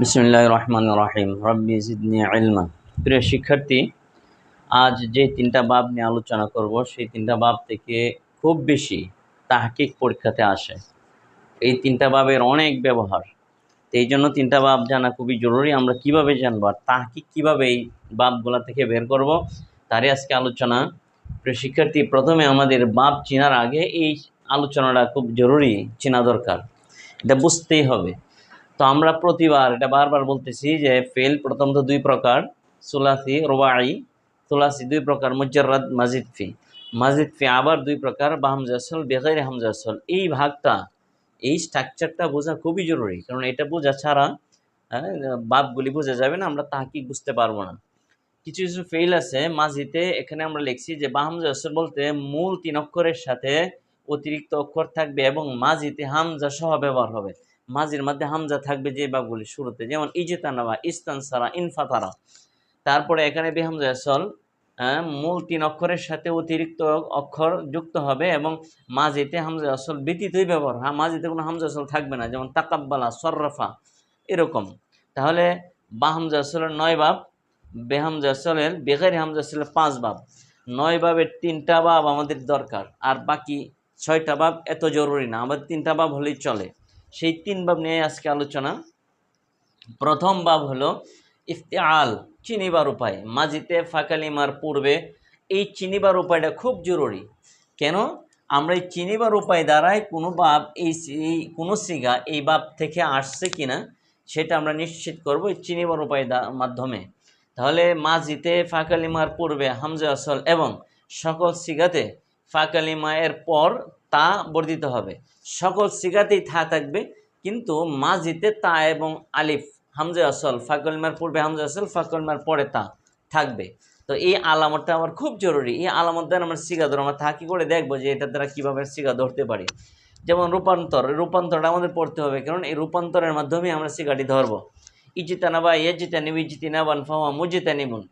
বিসমুল্লাহ রহমান রাহিম রব্বি জিদনি ইলমা প্রিয় শিক্ষার্থী, আজ যে তিনটা বাব নিয়ে আলোচনা করব, সেই তিনটা বাব থেকে খুব বেশি তাহকিক পরীক্ষাতে আসে। এই তিনটা বাবের অনেক ব্যবহার। এই জন্য তিনটা বাব জানা খুবই জরুরি। আমরা কীভাবে জানব আর তাহকিক কীভাবে এই বাবগুলা থেকে বের করব, তারই আজকে আলোচনা। প্রিয় শিক্ষার্থী, প্রথমে আমাদের বাব চেনার আগে এই আলোচনাটা খুব জরুরি, চেনা দরকার। এটা বুঝতেই হবে। তো আমরা প্রতিবার এটা বারবার বলতেছি যে ফেল প্রথমত দুই প্রকার সুলাসি রোবাই সুলাসি দুই প্রকার মুজাররাদ মাজিদ ফি। মাজিদ ফি আবার দুই প্রকার বা হামজাসল বেগাইরে হামজাসল এই ভাগটা এই স্ট্রাকচারটা বোঝা খুবই জরুরি কারণ এটা বোঝা ছাড়া হ্যাঁ, বাপগুলি বোঝা যাবে না আমরা তাহাকি বুঝতে পারব না। কিছু কিছু ফেল আছে মাঝিতে এখানে আমরা লিখছি যে বাহামজা আসর বলতে মূল তিন অক্ষরের সাথে অতিরিক্ত অক্ষর থাকবে এবং মাঝিতে হামজা সহ ব্যবহার হবে। মাঝির মধ্যে হামজা থাকবে যে বাবগুলি শুরুতে। যেমন ইজেতানাবা ইস্তান সারা ইনফাতারা তারপরে এখানে বেহামজা আসল হ্যাঁ, মূল তিন অক্ষরের সাথে অতিরিক্ত অক্ষর যুক্ত হবে এবং মাঝিতে হামজা আসল ব্যতীতই ব্যবহার। হ্যাঁ মাঝিতে কোনো হামজা আসল থাকবে না। যেমন তাকাব্বালা সর্রফা এরকম। তাহলে বা হামজা আসলের নয় বাব বেহামজা আসলের বেগারি হামজা আসলের পাঁচ বাব। নয় বাবের তিনটা বাব আমাদের দরকার। আর বাকি ছয়টা বাব এত জরুরি না। আমাদের তিনটা বাব হলেই চলে। সেই তিন বাব নিয়ে আজকে আলোচনা। প্রথম বাব হলো ইফতেআল, চিনিবার উপায়। মাজিতে ফাঁকালিমার পূর্বে এই চিনিবার উপায়টা খুব জরুরি। কেন? আমরা এই চিনিবার উপায় দ্বারাই কোনো বাব এই কোনো সিগা এই বাব থেকে আসছে কিনা সেটা আমরা নিশ্চিত করব এই চিনিবার উপায় মাধ্যমে। তাহলে মাজিতে ফাঁকালিমার পূর্বে হামজা আসল এবং সকল সিগাতে ফাঁকালিমা এর পর তা বর্ধিত হবে। সকল সিগাতেই থা থাকবে, কিন্তু মাজিতে তা এবং আলিফ, হামজা আসল ফাঁকালিমার পূর্বে হামজা আসল ফাঁকালিমার পরে তা থাকবে। তো এই আলামতটা আমার খুব জরুরি। এই আলামত দ্বারা আমরা সিগা ধরো আমরা থাকি করে দেখব যে এটা দ্বারা কীভাবে সিগা ধরতে পারি? যেমন রূপান্তর, রূপান্তরটা আমাদের পড়তে হবে, কারণ এই রূপান্তরের মাধ্যমে আমরা সিগাটি ধরবো। ইজিতানাবা ইয়েজিতানিব ইজিতিনাবান ফাওয়া মুজিতানিবুন।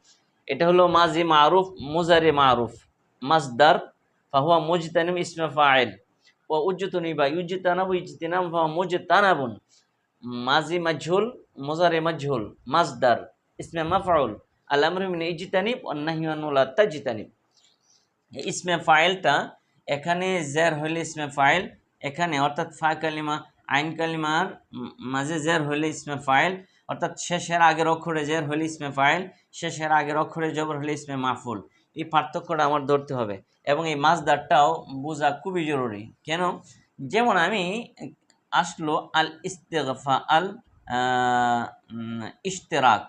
এটা হলো মাজি মারুফ, মুজারে মারুফ, মাসদার ফাহুয়া মুজিতানিব ইসমে ফাইল ও উজ্জতনিবা ইউজিতানাবু ইজিতিনাম ফাহুয়া মুজিতানাবুন মাজি মাজহুল মুজারে মাজহুল মাসদার ইসমে মাফআউল আল আমরু মিন ইজতানিব ওয়ান নাহয়ু আন লা তাজতানিব ইসমে ফাইলটা এখানে জের হইলে ইসমে ফাইল এখানে অর্থাৎ ফা কালিমা, আইন কালিমার মাঝে জের হইলে ইসমে ফাইল অর্থাৎ শেষের আগের অক্ষরে জের হইলে ইসমে ফাইল শেষের আগের অক্ষরে জবর হলে ইসমে মাফুল। এই পার্থক্যটা আমার ধরতে হবে এবং এই মাছদারটাও বোঝা খুবই জরুরি। কেন? যেমন আমি আসলো আল ইস্তেগফা, আল ইশতেরাক।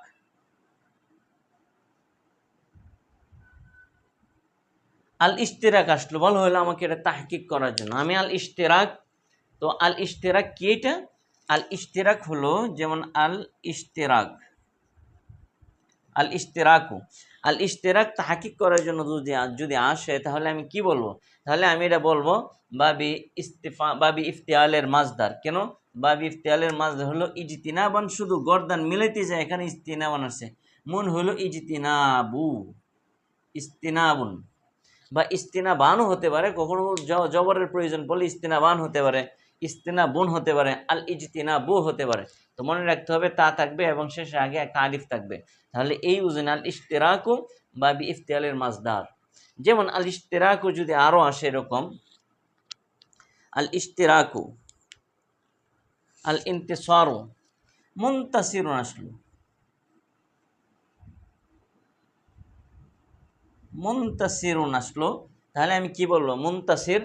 আল ইশতেরাক আসলো, বলা হলো আমাকে এটা তাহকিক করার জন্য। আমি আল ইশতেরাক, তো আল ইশতেরাক কি এটা? আল ইশতেরাক হলো যেমন আল ইশতেরাক। আল ইশতেরাকু। আল ইশতেরাক তাহকিক করার জন্য যদি যদি আসে, তাহলে আমি কি বলব? তাহলে আমি এটা বলব, বাবি ইস্তিফা, বাবি ইফতিয়ালের মাজদার। কেন? বাবি ইফতিয়ালের মাজদার হলো ইজতিনাবান, শুধু গর্দান মিলাইতে যায়, এখানে ইস্তিনাবান আছে। মন হলো ইজতিনাবু ইস্তিনাবুন বা ইস্তিনাবানও হতে পারে, কখনো জবরের প্রয়োজন পড়লে ইস্তিনাবান হতে পারে ইস্তিনা বুন হতে পারে আল ইজতিনা বু হতে পারে। তো মনে রাখতে হবে তা থাকবে এবং শেষে আগে একটা আলিফ থাকবে। তাহলে এই উজনে আল ইশতেরাকু বা বি ইফতিয়ালের মাজদার যেমন আল ইশতেরাকু যদি আরও আসে এরকম, আল ইশতেরাকু, আল ইন্তেসারু, মুন্তাসিরুন আসলো। মুন্তাসিরুন আসলো। তাহলে আমি কি বলব? মুন্তাসির,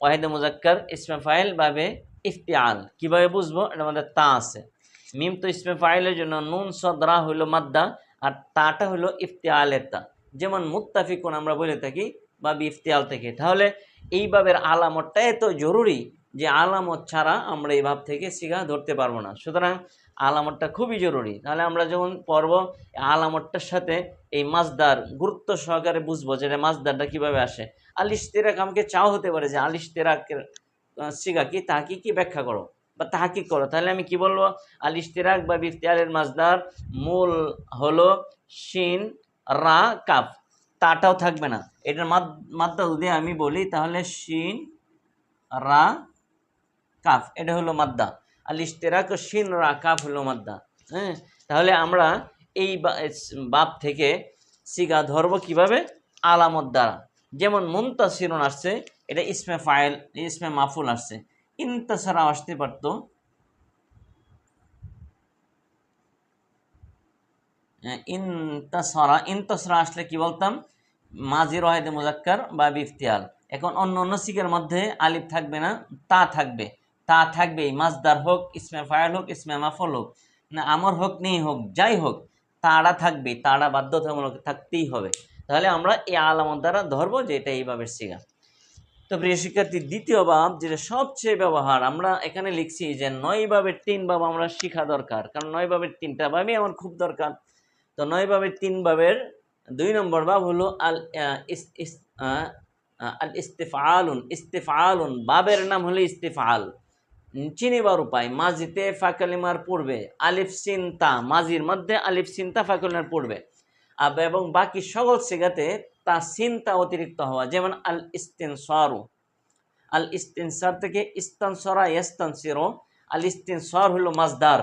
ওয়াহিদে মুজাক্কার, ইসমে ফাইল ভাবে ইফতিয়াল। কীভাবে বুঝব? এটার মধ্যে তা আছে। মিম তো ইসমে ফাইলের জন্য নুন সদরা হইল মাদ্দা, আর তাটা হইল ইফতিয়ালের তা। যেমন মুত্তাফিকুন আমরা বলে থাকি বা ইফতিয়াল থেকে। তাহলে এই ভাবের আলামতটা এত জরুরি যে আলামত ছাড়া আমরা এই ভাব থেকে শিখা ধরতে পারব না। সুতরাং আলামতটা খুবই জরুরি। তাহলে আমরা যখন পড়ব, আলামতটার সাথে এই মাছদার গুরুত্ব সহকারে বুঝব যে এটা মাছদারটা কীভাবে আসে। আলিশ তেরাক আমাকে চাও হতে পারে যে আলিশ তেরাকের সিগা কি তাকে কি ব্যাখ্যা করো? বা তাহাকি করো। তাহলে আমি কি বলব? আল ইশতেরাক বা বিফতিয়ালের মাজদার মূল হলো শিন, রা, কাফ। তাটাও থাকবে না। এটার মাদ- মাদ্দা যদি আমি বলি, তাহলে শিন, রা, কাফ, এটা হলো মাদ্দা। আল ইশতেরাক ও শিন, রা, কাফ হলো মাদ্দা। হ্যাঁ? তাহলে আমরা এই বাপ থেকে সিগা ধরবো কীভাবে? আলামত দ্বারা। যেমন মুমতাসিরুন আসছে, এটা ইসমে ফাইল, ইসমে মাফুল আসছে। ইন্তাসারা আসতে পারতো ইন্তাসরা ইন্তাসরা আসলে কি বলতাম মাজি রহেদে মুজাক্কার বা বিফতিয়াল এখন অন্য অন্য সিগের মধ্যে আলিফ থাকবে না তা থাকবে তা থাকবেই মাজদার হোক ইসমে ফায়াল হোক ইসমে মাফল হোক না আমর হোক নেই হোক যাই হোক তাড়া থাকবে তাড়া বাধ্যতামূলক থাকতেই হবে তাহলে আমরা এই আলামত দ্বারা ধরবো যে এটা এইভাবে সিগা তো প্রিয় শিক্ষার্থী দ্বিতীয় ভাব যেটা সবচেয়ে ব্যবহার আমরা এখানে লিখছি যে নয় ভাবের তিন ভাব আমরা শিখা দরকার। কারণ নয় ভাবের তিনটা ভাবই আমার খুব দরকার। তো নয় ভাবের তিন ভাবের দুই নম্বর ভাব হলো আল আহ, ইস- ইস- আহ, আহ, আল ইস্তেফালুন। ইস্তেফালুন বাবের নাম হলো ইস্তেফাল। চিনিবার উপায় মাজিতে ফাকালিমার পড়বে আলিফ সিনতা মাজির মধ্যে আলিফ সিনতা ফাকালিমার পড়বে এবং বাকি সকল সিগাতে তা সিনতা অতিরিক্ত হওয়া যেমন আল ইস্তিনসারু আল ইস্তিনসার থেকে ইস্তানসরা ইস্তানসিরো আল ইস্তিনসর হলো মাজদার।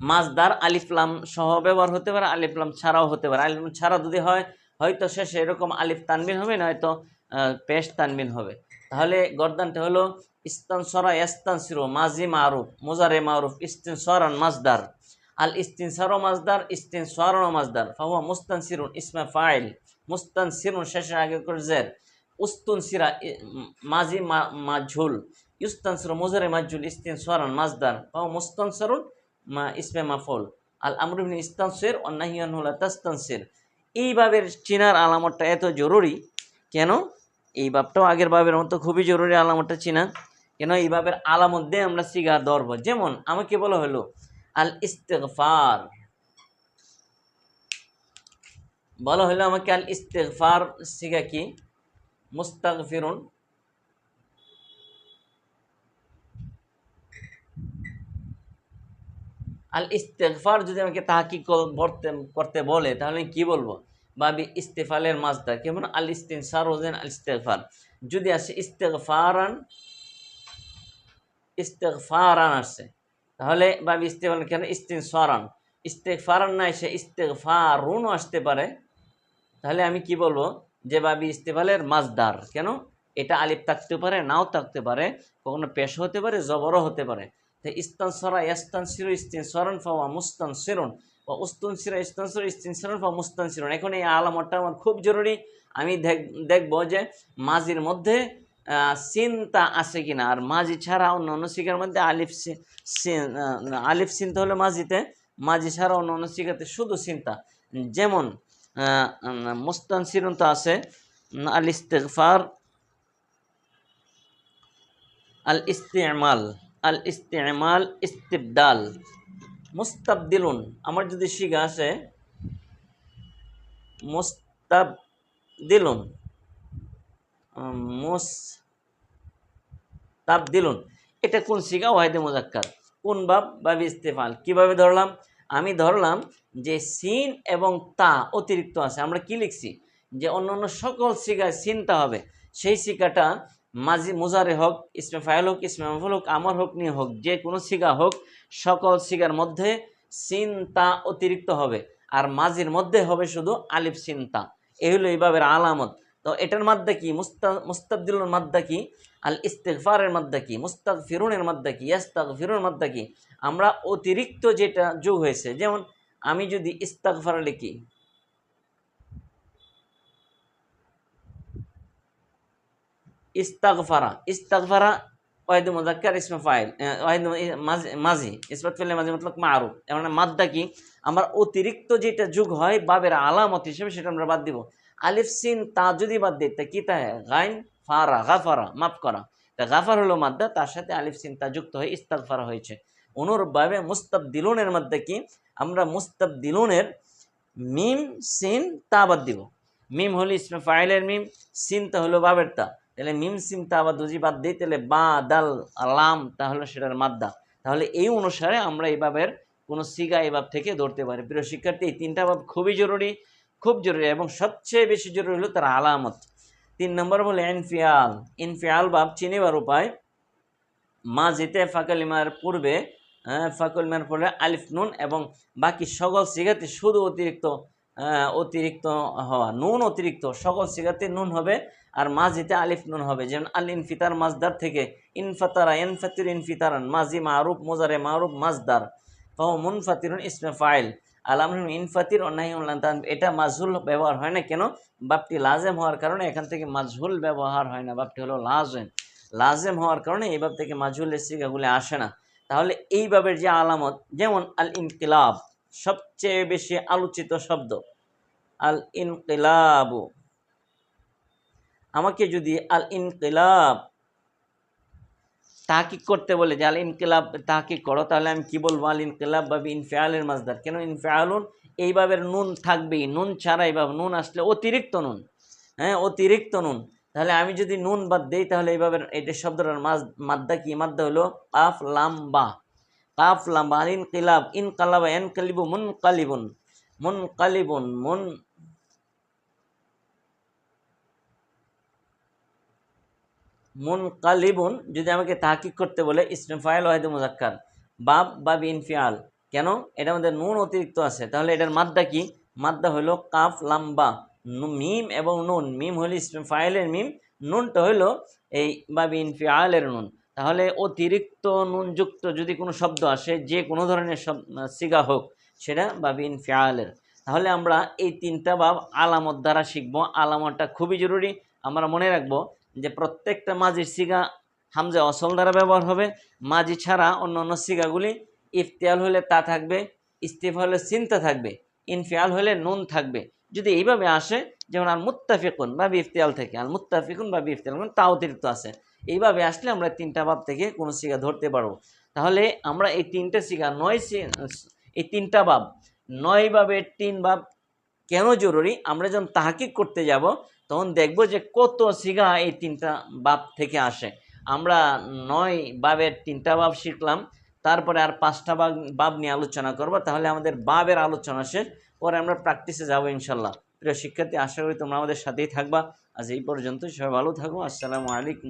মাজদার আলিফলাম সহ ব্যবহার হতে পারে আলিফলাম ছাড়াও হতে পারে। আলিফলাম ছাড়া যদি হয় হয়তো শেষে এরকম আলিফ তানবিন হবে নয়তো আহ, পেশ তানবিন হবে। তাহলে গর্দানটা হলো ইস্তানসরা ইস্তানসিরো মাজি মারুফ মুজারে মারুফ ইস্তিনসরান মাজদার। আল ইস্তিনসারো মাজদার ইস্তিনসরানো মাজদার ফাহুয়া মুস্তানসিরুন, ইসমে ফাইল, মুস্তানসিরুন শেষে আগে জের উস্তুন সিরা মাজি মা- মাজহুল ইস্তানসিরু মুজারে মাজহুল, ইস্তিনসরান মাজদার ফাহুয়া মুস্তানসিরুন মা, ইসমে মাফল আল আমরুবিন হল তাস্তানসির। এই বাবের চিনার আলামতটা এত জরুরি, কেন? এই বাবটাও আগের বাবের মতো খুবই জরুরি আলামতটা চিনা। কেন? এই বাবের আলামত দিয়ে আমরা সিগা ধরবো। যেমন, আমাকে বলা হলো আল ইস্তেগফার বলা হলো আমাকে আল ইস্তেগফার সিগা কি? মুস্তাক ফিরুন আল ইস্তেগফার যদি আমাকে তাহাকি করতে বলে, তাহলে কি বলব? বাবি ইস্তেফালের মাজদা কেমন? আল ইস্তিনসার হোসেন আল ইস্তেগফার যদি আসে ইস্তেগফারান ইস্তেগফারান আসছে তাহলে বাবি ইস্তেফাল কেন? ইস্তিনসারান ইস্তেগফারান না এসে ইস্তেগফারুনও আসতে পারে। তাহলে আমি কি বলব? যে বাবি ইস্তেফালের মাজদার, কেন? এটা আলিফ থাকতে পারে, নাও থাকতে পারে, কখনো পেশ হতে পারে, জবরও হতে পারে। তো ইস্তানসরা ইস্তানসিরু ইস্তিনসরন ফাওয়া মুস্তানসিরুন ও উস্তুনসিরা ইস্তানসিরু ইস্তিনসরন ফাওয়া মুস্তানসিরুন। এখন এই আলামতটা আমার খুব জরুরি। আমি দেখ- দেখব যে মাজির মধ্যে সিনতা আছে কিনা? আর মাঝি ছাড়া অন্য অন্য শিকার মধ্যে আলিফ আলিফ সিনতা হলো মাঝিতে। মাঝি ছাড়া অন্য অন্য শিকাতে শুধু চিন্তা। যেমন মুস্তানসিরুন তো আছে। আল ইস্তেগফার, আল ইস্তেমাল আল ইস্তেমাল ইস্তিবদাল। মুস্তাবদিলুন, আমার যদি শিখা আছে মুস্তাবদিলুন উম, দিলুন। এটা কোন শিখা ওয়াহিদে মুজাক্কার? কোন বাব বা ইস্তেফাল। কীভাবে ধরলাম? আমি ধরলাম যে সিন এবং তা অতিরিক্ত আছে। আমরা কি লিখছি? যে অন্য অন্য সকল শিকায় সিনটা হবে। সেই শিকাটা মাঝি মুজারে হোক ইসমে হোক ইসমে হোক আমার হোক নিয়ে হোক যে কোনো শিকা হোক সকল শিকার মধ্যে সিন তা অতিরিক্ত হবে। আর মাঝির মধ্যে হবে শুধু আলিফ সিনতা এই হলো এইভাবে আলামত। তো এটার মাদ্দা কি? মুস্তা মুস্তাবদিলুর মাদ্দা কি? আল ইস্তেগফারের মাদ্দা কি? মুস্তাক ফিরুনের মাদ্দা কি? ইয়াস্তাক ফিরুনের মাদ্দা কি? আমরা অতিরিক্ত যেটা যোগ হয়েছে, যেমন আমি যদি ইস্তাগফার লিখি, ইস্তাগফারা ইস্তাগফারা ওয়াহিদ মুজাক্কার ইসমে ফাইল ওয়াহিদ মাঝি ইসবাত ফেলে মাঝি মতলব মারুফ, এমন মাদ্দা কি? আমার অতিরিক্ত যেটা যুগ হয় বাবের আলামত হিসেবে সেটা আমরা বাদ দিব। আলিফ সিন তা যদি বাদ দিই, তা কি তা গাইন, ফারা, গাফারা, মাফ করা। তা গাফার হলো মাদ্দা, তার সাথে আলিফ সিন তা যুক্ত হয়ে ইস্তাগফারা হয়েছে। অনুরূপভাবে মুস্তাব দিলুনের মধ্যে কি? আমরা মুস্তাব দিলুনের মিম সিন তা বাদ দিব। মিম হলো ইসমে ফাইলের মিম, সিন তা হলো বাবের তা। তাহলে মিম সিন তা আবার দুজি বাদ দিই, তাহলে বা, দাল, লাম তাহলে সেটার মাদ্দা। তাহলে এই অনুসারে আমরা এই কোনো সিগা এই ভাব থেকে ধরতে পারি। প্রিয় শিক্ষার্থী, এই তিনটা ভাব খুবই জরুরি। খুব জরুরি এবং সবচেয়ে বেশি জরুরি হলো তার আলামত। তিন নম্বর বলে ইনফিয়াল। ইনফিয়াল ভাব চিনিবার উপায়, মা যেতে ফাঁকালিমার পূর্বে হ্যাঁ ফাকুল ম্যান আলিফ নুন এবং বাকি সকল সিগাতে শুধু অতিরিক্ত অতিরিক্ত হওয়া, নুন অতিরিক্ত, সকল সিগাতে নুন হবে আর মাঝিতে আলিফ নুন হবে। যেমন আল ইনফিতার মাজদার থেকে, ইনফাতারা ইনফাতির ইনফিতারান, মাজি মারুফ মোজারে মারুফ মাজদার ফাহ মুনফাতিরুন ইসমে ফাইল। আলাম ইনফাতির অন্যায় এটা মাজহুল ব্যবহার হয় না কেন? বাপটি লাজেম হওয়ার কারণে এখান থেকে মাজহুল ব্যবহার হয় না। বাপটি হলো লাজেম। লাজেম হওয়ার কারণে এই বাপ থেকে মাজহুলের সিগাগুলি আসে না। তাহলে এই বাবের যে আলামত, যেমন আল ইনকিলাব সবচেয়ে বেশি আলোচিত শব্দ। আল ইনকিলাবু আমাকে যদি আল ইনকিলাব তাহকিক করতে বলে যে, আল ইনকিলাব, তাহকিক করো, তাহলে আমি কী বলব? আল ইনকিলাব বা ইনফিয়ালের মাজদার কেন ইনফিয়ালুন এইভাবে নুন থাকবেই। নুন ছাড়া এইভাবে নুন আসলে অতিরিক্ত নুন। হ্যাঁ অতিরিক্ত নুন। তাহলে আমি যদি নুন বাদ দিই, তাহলে এইভাবে এটা শব্দটার মাজ মাদ্দা কি? মাদ্দা হলো কাফ, লাম, বা। কাফ লাম্বা আল ইনকিলাব, ইনকালাবা এন কালিবু মুন কালিবুন মুন কালিবুন মুন মুন কালিবুন যদি আমাকে তাহকিক করতে বলে ইসমে ফাইল ওয়াহিদ মুজাক্কার। বাব বাব ইনফিয়াল কেন? এটার মধ্যে নুন অতিরিক্ত আছে। তাহলে এটার মাদ্দা কি? মাদ্দা হলো কাফ, লাম্বা। মিম এবং নুন। মিম হলো ফাইলের মিম। নুনটা হলো এই বাব ইনফিয়ালের নুন। তাহলে অতিরিক্ত নুনযুক্ত যদি কোনো শব্দ আসে, যে কোনো ধরনের সিগা হোক, সেটা বাবি ইনফিয়ালের তাহলে আমরা এই তিনটা বাব আলামত দ্বারা শিখব। আলামতটা খুবই জরুরি। আমরা মনে রাখব যে প্রত্যেকটা মাঝির সিগা হামজা অসল দ্বারা ব্যবহার হবে। মাঝি ছাড়া অন্য অন্য সিগাগুলি ইফতিয়াল হলে তা থাকবে, ইস্তিফ হলে চিন্তা থাকবে, ইনফিয়াল হলে নুন থাকবে। যদি এইভাবে আসে, যেমন আল মুত্তাফিকুন বা ইফতিয়াল থেকে আল মুত্তাফিকুন বা ইফতিয়াল তা অতিরিক্ত আছে। এইভাবে আসলে আমরা তিনটা ভাব থেকে কোনো সিগা ধরতে পারব। তাহলে আমরা এই তিনটা সিগা নয় এই তিনটা ভাব, নয় ভাবের তিন ভাব কেন জরুরি? আমরা যখন তাহাকিক করতে যাব তখন দেখব যে কত সিগা এই তিনটা বাপ থেকে আসে। আমরা নয় বাবের তিনটা বাপ শিখলাম, তারপরে আর পাঁচটা বাব বাপ নিয়ে আলোচনা করব, তাহলে আমাদের বাবের আলোচনা শেষ, পরে আমরা প্র্যাকটিসে যাব ইনশাল্লাহ। প্রিয় শিক্ষার্থী, আশা করি তোমরা আমাদের সাথেই থাকবা। আজ এই পর্যন্ত সবাই ভালো থাকো, আসসালামু আলাইকুম।